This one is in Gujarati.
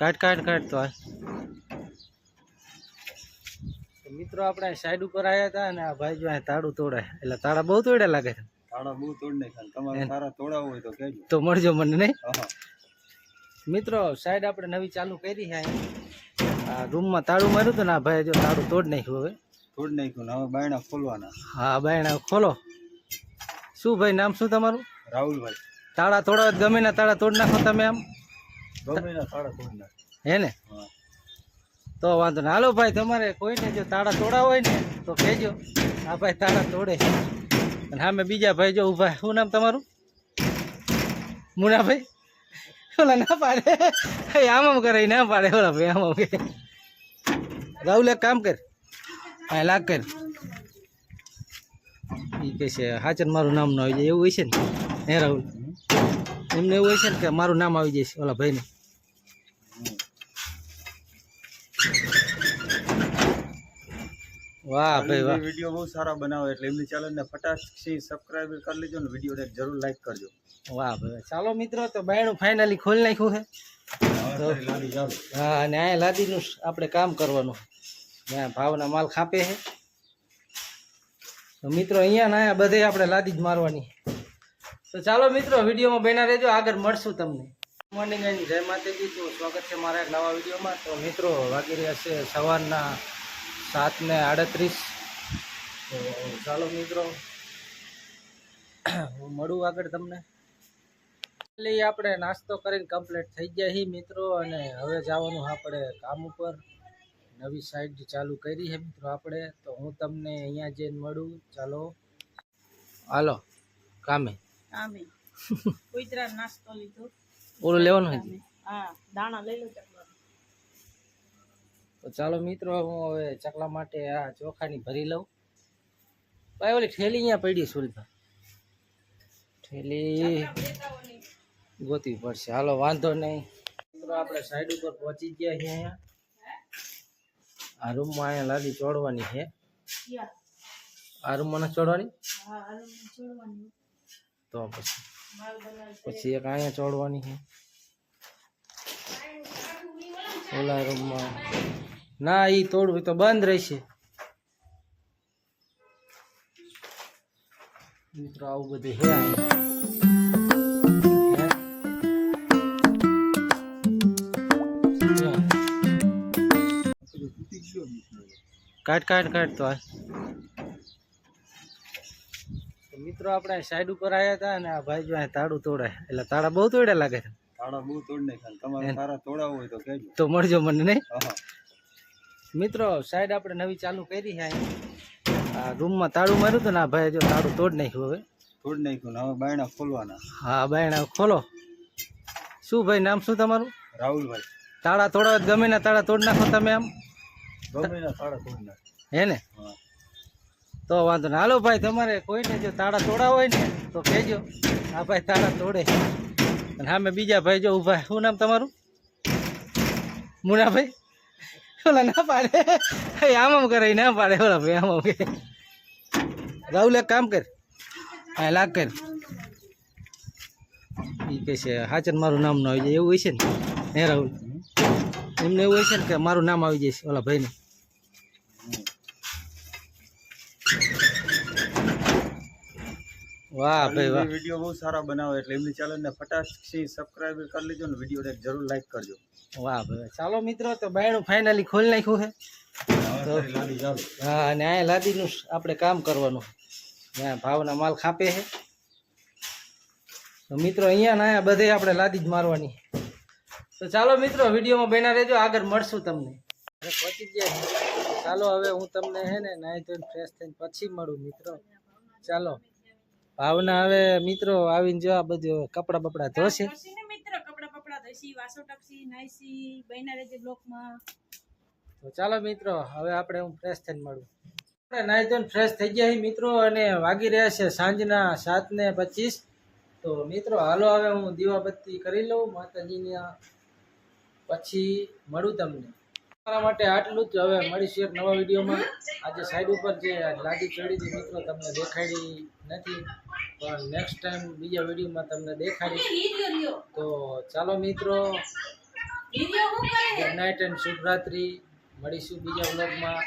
કાટ કાટ કાટ તો મિત્રો આપણે સાઈડ ઉપર આવ્યા હતા અને આ ભાઈ જો તાળું તોડે એટલે તાળા બહુ તોડ્યા લાગે છે. તાળા બહુ તોડ નાખ્યા તમારે તારા તોડાવું હોય તો કહેજો. તો મળજો મને નહીં? મિત્રો સાઈડ આપણે નવી ચાલુ કરી છે આ રૂમમાં તાળું માર્યું હતું ને આ ભાઈ જો તાળું તોડ નાખ્યું હવે. તોડ નાખ્યું હવે બાયણા ખોલવાના. હા બાયણા ખોલો. શું ભાઈ નામ શું તમારું? રાહુલભાઈ. તાળા તોડા ગમે ના તાળા તોડી નાખો તમે આમ હે ને? તો વાંધો ને હાલો ભાઈ તમારે કોઈને જો તાળા તોડા હોય ને તો કહેજો. આ ભાઈ તાળા તોડે અને અને સામે બીજા ભાઈ જો ઊભા શું નામ તમારું? મુનાભાઈ? ઓલા ના પાડે. આમ આમ કરે ના પાડે. ઓલા ભાઈ આમ આમ કરે. રાહુલ એક કામ કર. હા લાગ કર. એ કહે છે હાચન મારું નામ ન આવી જાય એવું હોય છે ને? હે રાહુલ? એમને એવું હોય છે ને કે મારું નામ આવી છે ઓલા ભાઈને. વાહ ભાઈ વાહ. વીડિયો બહુ સારા બનાવો એટલે એમની ચેનલને ફટાકથી સબસ્ક્રાઇબ કરી લેજો ને વિડીયોને જરૂર લાઈક કરજો. વાહ ભાઈ ચાલો મિત્રો તો બાયણું ફાઇનલી ખોલી નાખ્યું છે. હા અને અહીંયા લાદીનું આપણે કામ કરવાનું ત્યાં ભાવના માલ ખાપે છે. તો મિત્રો અહીંયા ને અહીંયા બધે આપણે લાદી જ મારવાની. તો ચાલો મિત્રો, વિડીયોમાં બેના રહેજો. આગળ મળશું તમને. મોર્નિંગ એન્ડ જય માતાજી. તો સ્વાગત છે મારા એક નવા વિડીયોમાં. તો મિત્રો, વાગી રહ્યા છે સવારના સાત ને આડત્રીસ. તો ચાલો મિત્રો, હું મળું આગળ તમને. એટલે આપણે નાસ્તો કરીને કમ્પ્લીટ થઈ ગયા હી મિત્રો, અને હવે જવાનું આપણે કામ ઉપર. નવી સાઈડ ચાલુ કરી છે મિત્રો આપણે. તો હું તમને અહીંયા જઈને મળું. ચાલો. હાલો, કામે. આમે. કુતરા નાસ્તો લીધો. ઓલું લેવાનું હજી હા દાણા લઈ લો ચકલા તો ચાલો મિત્રો હું હવે ચકલા માટે આ ચોખાની ભરી લઉં. ભાઈ ઓલી ઠેલી અહીંયા પડી સુલભા ઠેલી ગોતવી પડશે. હાલો વાંધો નહીં. મિત્રો આપણે સાઈડ ઉપર પહોંચી ગયા છીએ અહીંયા. આ રૂમમાં અહીંયા લાદી ચોડવાની છે. આ રૂમમાં ચોડવાની? હા આલુ છોડવાની તો પછી માલ બનાવી પછી એક અહીંયા ચોડવાની છે ઓલા રૂમમાં ના એ તોડવું તો બંધ રહેશે મિત્રો, આવું બધું છે અહીંયા. હે? કાટ કાટ કાટ તો આ તો મિત્રો આપણે સાઈડ ઉપર આવ્યા હતા અને આ ભાઈ જો તાળું તોડે. એટલે તાળા બહુ તોડ્યા લાગે છે. તાળા બહુ તોડ નાખ્યા તમારે તારા તોડાવું હોય તો કહેજો. તો મળજો મને નહીં? મિત્રો સાઈડ આપણે નવી ચાલુ કરી છે આ રૂમમાં તાળું માર્યું હતું ને આ ભાઈ જો તાળું તોડ નાખ્યું હવે. તોડ નાખ્યું હવે બાયણા ખોલવાના. હા બાયણા ખોલો. શું ભાઈ નામ શું તમારું? રાહુલભાઈ. તાળા તોડાવ ગમે ના તાળા તોડ નાખો તમે આમ. ગમે તાળા તોડ નાખ. હે ને? હા. તો વાંધો નહીં. હાલો ભાઈ, તમારે કોઈને જો તાળા તોડા હોય ને, તો કહેજો. આ ભાઈ, તાળા તોડે. અને સામે બીજા ભાઈ જો ઊભા શું નામ તમારું? મુનાભાઈ? ઓલા ના પાડે. આમ આમ કરે ના પાડે. ઓલા ભાઈ, આમ આમ કે રાહુલ, એક કામ કર. હા, લાગ કર. એ કહે છે, હાચન મારું નામ ન આવી જાય. એવું હોય છે ને? હે, રાહુલ? એમને એવું હોય છે ને કે મારું નામ આવી જાય ઓલા ભાઈને? વાહ ભાઈ વાહ. વીડિયો બહુ સારા બનાવે એટલે એમની ચેનલને ફટાકથી સબસ્ક્રાઇબ કરી લેજો ને વિડીયોને જરૂર લાઈક કરજો. વાહ ભાઈ ચાલો મિત્રો તો બાયણું ફાઇનલી ખોલી નાખ્યું છે. હા અને અહીંયા લાદીનું આપણે કામ કરવાનું ત્યાં ભાવના માલ ખાપે છે. તો મિત્રો અહીંયા ને અહીંયા બધે આપણે લાદી જ મારવાની તો ચાલો મિત્રો વિડીયોમાં બેના રહેજો. આગળ મળશું તમને. પહોંચી ગયા ચાલો હવે હું તમને હે ને નાહી ધોઈને ફ્રેશ થઈને પછી મળું મિત્રો. ચાલો. ભાવના હવે મિત્રો આવીને જો આ બધું કપડાં બપડા ધોશે. મિત્રો કપડા બપડા ધોશી વાસો ટપસી નાઈસી બહેના રેજે બ્લોકમાં. તો ચાલો મિત્રો હવે આપણે હું ફ્રેશ થઈને મળું. આપણે નાહી ધોઈને ફ્રેશ થઈ ગયા મિત્રો અને વાગી રહ્યા છે સાંજના સાત ને પચીસ. તો મિત્રો હાલો હવે હું દીવાબત્તી કરી લઉં માતાજીની પછી મળું તમને. તમારા માટે આટલું જ હવે મળીશું એક નવા વિડીયોમાં. આજે સાઈડ ઉપર જે લાદી ચડી હતી મિત્રો તમને દેખાડી નથી. પણ નેક્સ્ટ ટાઈમ બીજા વિડીયોમાં તમને દેખાડીશ. તો ચાલો મિત્રો ગુડ નાઇટ એન્ડ શુભરાત્રી. મળીશું બીજા બ્લોગમાં